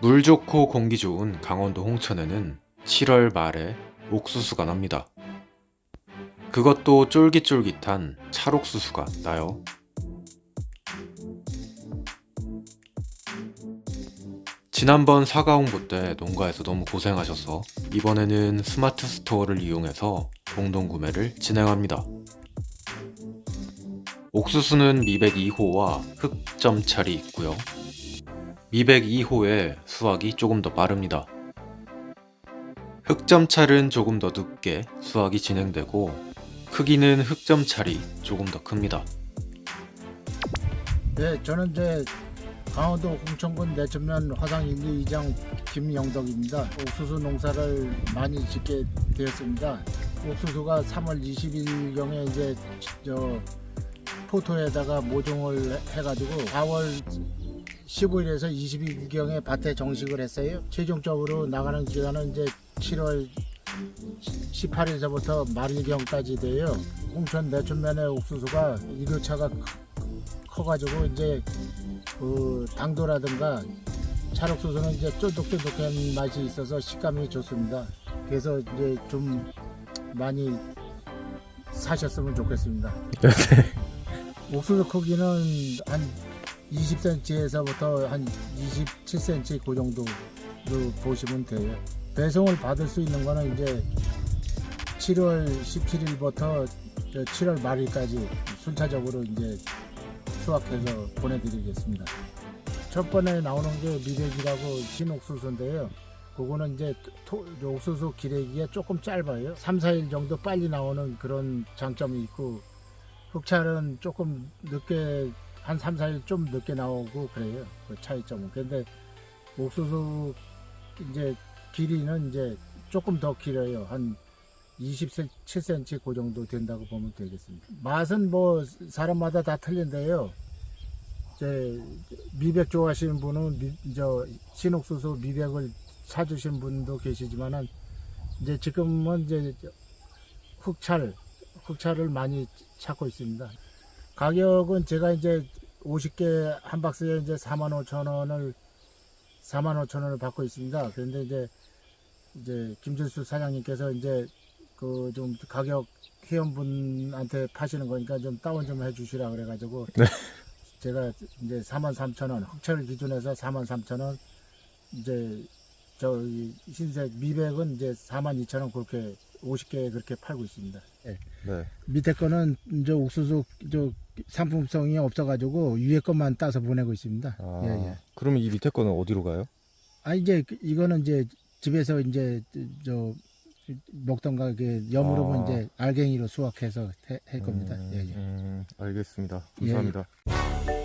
물 좋고 공기 좋은 강원도 홍천에는 7월 말에 옥수수가 납니다. 그것도 쫄깃쫄깃한 찰옥수수가 나요. 지난번 사과 홍보 때 농가에서 너무 고생하셔서 이번에는 스마트 스토어를 이용해서 공동 구매를 진행합니다. 옥수수는 미백 2호와 흑점 찰이 있고요. 미백 2호의 수확이 조금 더 빠릅니다. 흑점찰은 조금 더 늦게 수확이 진행되고 크기는 흑점찰이 조금 더 큽니다. 네, 저는 이제 강원도 홍천군 내천면 화상 1, 2장 김영덕입니다. 옥수수 농사를 많이 짓게 되었습니다. 옥수수가 3월 20일경에 이제 저 포토에다가 모종을 해- 해가지고 4월 15일에서 20일경에 밭에 정식을 했어요. 최종적으로 나가는 기간은 이제 7월 18일서부터 말일경까지 돼요. 홍천 내천면의 옥수수가 일교차가 커가지고 이제 그 당도라든가 찰옥수수는 이제 쫀득쫀득한 맛이 있어서 식감이 좋습니다. 그래서 이제 좀 많이 사셨으면 좋겠습니다. 옥수수 크기는 한 20cm에서부터 한 27cm 그 정도로 보시면 돼요. 배송을 받을 수 있는 거는 이제 7월 17일부터 7월 말일까지 순차적으로 이제 수확해서 보내드리겠습니다. 첫 번에 나오는 게 미백이라고 신옥수수인데요. 그거는 이제 토- 옥수수 기레기가 조금 짧아요. 3, 4일 정도 빨리 나오는 그런 장점이 있고 흑찰은 조금 늦게 한 3, 4일 좀 늦게 나오고 그래요. 그 차이점은. 근데 옥수수 이제 길이는 이제 조금 더 길어요. 한 27cm 그 정도 된다고 보면 되겠습니다. 맛은 뭐 사람마다 다 틀린데요. 이제 미백 좋아하시는 분은 미, 저 신옥수수 미백을 찾으신 분도 계시지만은 이제 지금은 이제 흑찰 흑찰을 많이 찾고 있습니다. 가격은 제가 이제 50개 한 박스에 이제 4만 5천 원을 4만 5천 원을 받고 있습니다. 그런데 이제 이제 김준수 사장님께서 이제 그 좀 가격 회원분한테 파시는 거니까 좀 다운 좀 해주시라 그래가지고 제가 이제 4만 3천 원 흑철 기준에서 4만 3천 원 이제 저기 흰색 미백은 이제 4만 2천 원 그렇게 50개 그렇게 팔고 있습니다. 네. 밑에 거는 이제 옥수수 저 상품성이 없어가지고 위에 것만 따서 보내고 있습니다. 아, 예, 예. 그러면 이 밑에 거는 어디로 가요? 아 이제 그- 이거는 이제 집에서 이제 저 먹던가 그 여물으면 아. 이제 알갱이로 수확해서 해- 할 겁니다. 음, 예, 예. 음, 알겠습니다. 예, 예. 감사합니다.